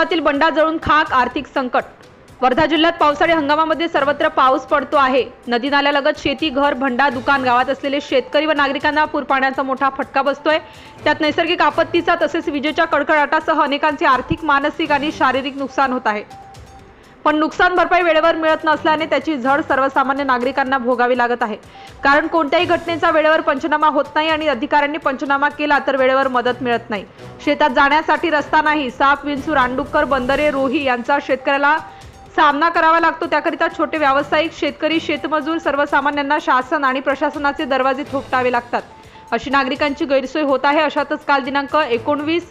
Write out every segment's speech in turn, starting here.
शेतातील बंडा जळून खाक आर्थिक संकट. वर्धा जिल्ह्यात पावसाळी हंगामामध्ये सर्वत्र पाऊस पडतो आहे. नदी नाल्यालगत शेती घर भंडा दुकान गावात असलेले शेतकरी व नागरिकांना पूर पाण्याचा मोठा फटका बसतोय. त्यात नैसर्गिक आपत्तीचा तसेच विजेच्या कडकडाटासह अनेकांचे आर्थिक मानसिक आणि शारीरिक नुकसान होत आहे. पण नुकसान भरपाई वेळेवर मिळत नसल्याने त्याची झड सर्वसामान्य नागरिकांना भोगावी लागत आहे. कारण कोणत्याही घटनेचा वेळेवर पंचनामा होत नाही आणि अधिकाऱ्यांनी पंचनामा केला तर वेळेवर मदत मिळत नाही. शेतात जाण्यासाठी रस्ता नाही साप विंचू रांडुक्कर बंदरे रोही यांचा शेतकऱ्याला सामना करावा लागतो. त्याकरिता छोटे व्यावसायिक शेतकरी शेतमजूर सर्वसामान्यांना शासन आणि प्रशासनाचे दरवाजे थोपटावे लागतात. अशी नागरिकांची गैरसोय होत आहे. अशातच काल दिनांक एकोणवीस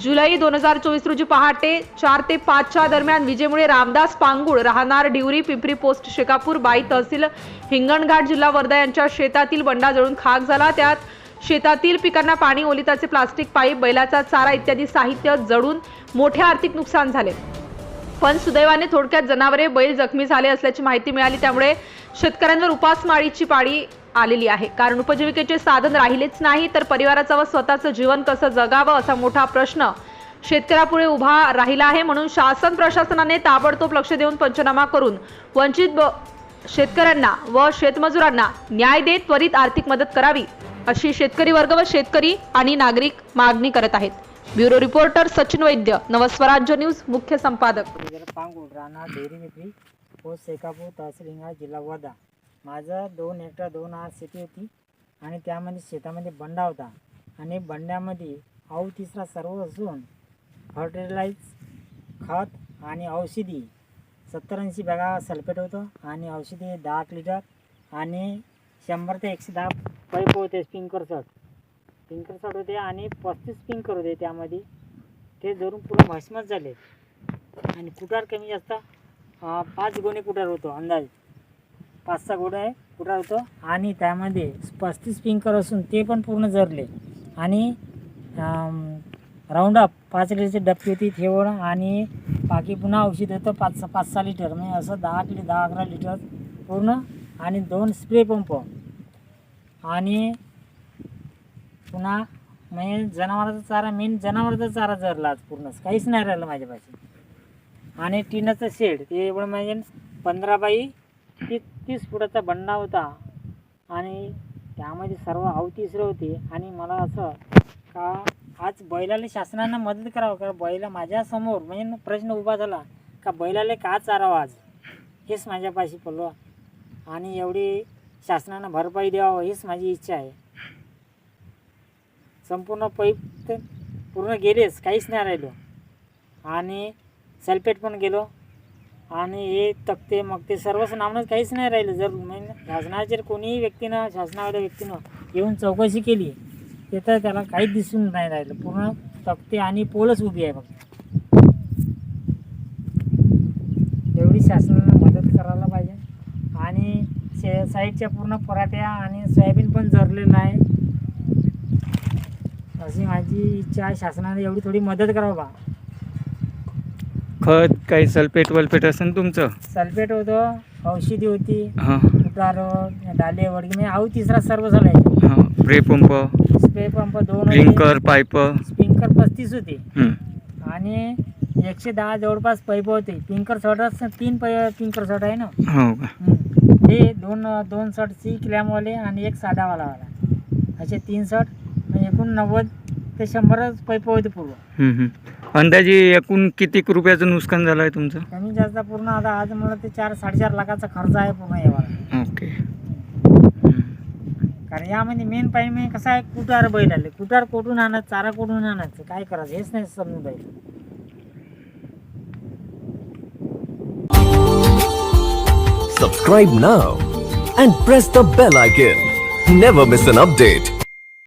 जुलै दोन हजार चोवीस रोजी पहाटे चार ते पाचच्या दरम्यान विजेमुळे रामदास पांगुळ राहणार डिवरी पिंपरी पोस्ट शेकापूर बाई तहसील हिंगणघाट जिल्हा वर्धा यांच्या शेतातील बंडा जळून खाक झाला. त्यात शेतातील पिकांना पाणी ओलिताचे प्लास्टिक पाईप बैलाचा चारा इत्यादी साहित्य जळून मोठे आर्थिक नुकसान झाले. पण सुदैवाने थोडक्यात जनावरे बैल जखमी झाले असल्याची माहिती मिळाली. त्यामुळे शेतकऱ्यांवर उपासमारीची पाळी आलेली आहे. कारण उपजीविकेचे साधन राहिलेच नाही तर परिवाराचं व स्वतःचं जीवन कसं जगावं असा मोठा प्रश्न शेतकऱ्यापुढे उभा राहिला आहे. म्हणून शासन प्रशासनाने ताबडतोब लक्ष देऊन पंचनामा करून वंचित ब- शेतकऱ्यांना व शेतमजुरांना न्याय देत त्वरित आर्थिक मदत करावी अशी शेतकरी वर्ग व शेतकरी आणि नागरिक मागणी करत आहेत. Bureau reporter Sachin Vaidya Navswarajya news मुख्य संपादक. पांगुड राणा डेअरी विक्री पोस्ट हो, शेकापूर तहसील जिल्हा वर्धा. माझं दोन हेक्टर दोन हात शेती होती आणि त्यामध्ये शेतामध्ये बंडा होता. आणि बंड्यामध्ये आऊ तिसरा सर्व असून फर्टिलाइज खत आणि औषधी सत्तर ऐंशी बॅगा सल्फेट होतं आणि औषधी दहा एक लिटर आणि शंभर ते एकशे दहा पैप होते स्प्रिंकर शॉट स्प्रिंकर शॉट होते आणि पस्तीस स्प्रिंकर होते त्यामध्ये. ते धरून पूर्ण भस्मच झाले. आणि कुटार कमी जास्त पाच गोणे कुटार होतो अंदाज. पाच सहा गोडा आहे कुठं होतं? आणि त्यामध्ये पस्तीस पिंकर असून ते पण पूर्ण जरले आणि राऊंड अप पाच लिटरची डबकी होती ठेवणं आणि बाकी पुन्हा औषध होतं पाच पाच सहा लिटर. म्हणजे असं दहा किलो दहा अकरा लिटर पूर्ण आणि दोन स्प्रे पंप आणि पुन्हा म्हणजे जनावराचा चारा मेन जनावराचा चारा जरला आज पूर्ण. काहीच नाही राहिलं माझ्यापाशी. आणि टिनाचं शेड ते एवढं म्हणजे पंधरा बाई तीस तीस फुटाचा बंडा होता. आणि त्यामध्ये सर्व अवतिसरे होते. आणि मला असं का आज बैलाला शासनानं मदत करावं? कारण बैला माझ्यासमोर म्हणजे प्रश्न उभा झाला. का बैलाला का चारावं आज? हेच माझ्यापाशी पडलो. आणि एवढी शासनानं भरपाई द्यावं हीच माझी इच्छा आहे. संपूर्ण पैप तर पूर्ण गेलेच. काहीच नाही राहिलो. आणि सल्फेट पण गेलो. आणि हे तक्ते मग ते सर्वच नामनं काहीच नाही राहिलं. जर म्हणजे कोणीही व्यक्तीनं शासनावाल्या व्यक्तीनं येऊन चौकशी केली ते तर त्याला काहीच दिसून नाही राहिलं. पूर्ण तक्ते आणि पोलच उभी आहे फक्त. एवढी शासनानं मदत करायला पाहिजे. आणि शे साईडच्या पूर्ण पराठ्या आणि सोयाबीन पण जरलेलं आहे. अशी माझी इच्छा आहे शासनाने एवढी थोडी मदत करावं बा. खत काही सल्फेट वल्फेट असेल तुमचं? सल्फेट होतं औषधी होती हां. डाले वडगे म्हणजे आऊ तिसरा सर्व झाला आहे हां स्प्रे पंप स्प्रे पंप दोन ब्लिंकर पाईप स्प्रिंकर पस्तीस होते. आणि एकशे दहा जवळपास पैप होते. पिंकर शॉट तीन पै पिंकर शॉट आहे ना? हो का? हम्म. हे दोन दोन शॉट सी क्लॅमवाले आणि एक साधावाला वाला असे तीन शॉट म्हणजे एकूण नव्वद ते शंभरच पैप होते पूर्व. अंदाजे एकूण किती रुपयाचं नुकसान झालं आहे तुमचं कमी जास्त पूर्ण आता आज मला ते चार साडेचार लाखाचा खर्च आहे पूर्ण यावाला ओके. कारण यामध्ये मेन पाहिजे म्हणजे कसं आहे कुटार बैल आले कुटार कोठून आणत चारा कोठून आणायचं काय करायचं हेच नाही समजून पाहिजे Subscribe now and press the bell icon. Never miss an update.